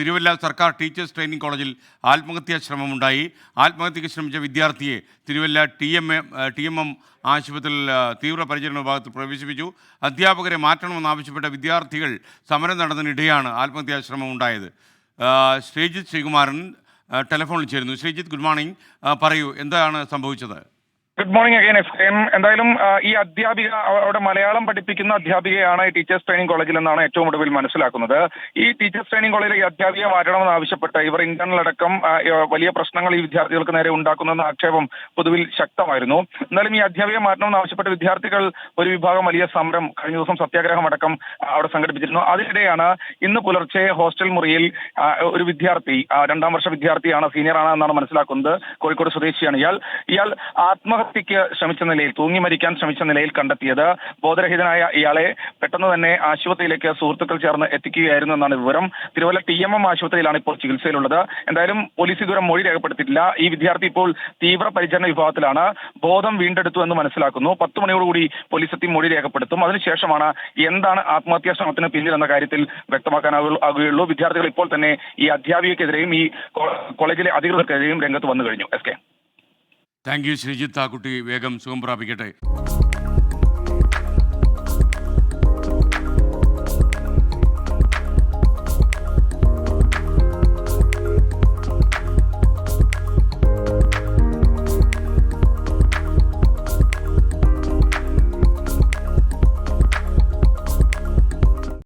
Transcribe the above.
തിരുവല്ല സർക്കാർ teachers training കോളേജിൽ ആത്മഹത്യാ ശ്രമമുണ്ടായി. ആത്മഹത്യയ്ക്ക് ശ്രമിച്ച വിദ്യാർത്ഥിയെ Thiruvalla T M A T M M ആശുപത്രിയിൽ തീവ്രപരിചരണ വിഭാഗത്തിൽ പ്രവേശിപ്പിച്ചു. അധ്യാപകരെ മാറ്റണമെന്നാവശ്യപ്പെട്ട വിദ്യാർത്ഥികൾ സമരം നടന്നതിനിടെയാണ് ആത്മഹത്യാ ശ്രമം ഉണ്ടായത് ശ്രീജിത്ത് ശ്രീകുമാരൻ ടെലിഫോണിൽ ചേരുന്നു. Sreejith good morning. പറയൂ എന്താണ് സംഭവിച്ചത്? ഗുഡ് മോർണിംഗ് അഗൈൻ എഫ് എന്തായാലും ഈ അധ്യാപിക അവ- അവിടെ മലയാളം പഠിപ്പിക്കുന്ന അധ്യാപികയാണ് ഈ ടീച്ചേഴ്സ് ട്രെയിനിങ് കോളേജിൽ എന്നാണ് ഏറ്റവും ഒടുവിൽ മനസ്സിലാക്കുന്നത്. ഈ ടീച്ചേഴ്സ് ട്രെയിനിങ് കോളേജിൽ ഈ അധ്യാപിക മാറ്റണമെന്ന് ആവശ്യപ്പെട്ട് ഇവർ ഇന്റേണൽ അടക്കം വലിയ പ്രശ്നങ്ങൾ ഈ വിദ്യാർത്ഥികൾക്ക് നേരെ ഉണ്ടാക്കുന്നെന്ന ആക്ഷേപം പൊതുവിൽ ശക്തമായിരുന്നു. എന്നാലും ഈ അധ്യാപിക മാറ്റണമെന്ന് ആവശ്യപ്പെട്ട് വിദ്യാർത്ഥികൾ ഒരു വിഭാഗം വലിയ സമരം കഴിഞ്ഞ ദിവസം സത്യാഗ്രഹം അടക്കം അവിടെ സംഘടിപ്പിച്ചിരുന്നു. അതിനിടെയാണ് ഇന്ന് പുലർച്ചെ ഹോസ്റ്റൽ മുറിയിൽ ഒരു വിദ്യാർത്ഥി രണ്ടാം വർഷ വിദ്യാർത്ഥിയാണ് സീനിയർ ആണ് എന്നാണ് മനസ്സിലാക്കുന്നത്. കോഴിക്കോട് സ്വദേശിയാണ് ഇയാൾ. ഇയാൾ ആത്മഹത്യക്ക് ശ്രമിച്ച നിലയിൽ തൂങ്ങി മരിക്കാൻ ശ്രമിച്ച നിലയിൽ കണ്ടെത്തിയത് ബോധരഹിതനായ ഇയാളെ പെട്ടെന്ന് തന്നെ ആശുപത്രിയിലേക്ക് സുഹൃത്തുക്കൾ ചേർന്ന് എത്തിക്കുകയായിരുന്നു എന്നാണ് വിവരം. തിരുവല്ല ടി എം എം ആശുപത്രിയിലാണ് ഇപ്പോൾ ചികിത്സയിലുള്ളത്. എന്തായാലും പോലീസ് ഇതുവരെ മൊഴി രേഖപ്പെടുത്തിയിട്ടില്ല. ഈ വിദ്യാർത്ഥി ഇപ്പോൾ തീവ്ര പരിചരണ വിഭാഗത്തിലാണ്. ബോധം വീണ്ടെടുത്തു എന്ന് മനസ്സിലാക്കുന്നു. പത്ത് മണിയോടുകൂടി പോലീസ് എത്തി മൊഴി രേഖപ്പെടുത്തും. അതിനുശേഷമാണ് എന്താണ് ആത്മഹത്യാ ശ്രമത്തിന് പിന്നിൽ എന്ന കാര്യത്തിൽ വ്യക്തമാക്കാനാകുകയുള്ളൂ വിദ്യാർത്ഥികൾ ഇപ്പോൾ തന്നെ ഈ അധ്യാപികക്കെതിരെയും ഈ കോളേജിലെ അധികൃതർക്കെതിരെയും രംഗത്ത് വന്നു കഴിഞ്ഞു. S K. Thank you Sreejith ആ കുട്ടി വേഗം സുഖം പ്രാപിക്കട്ടെ.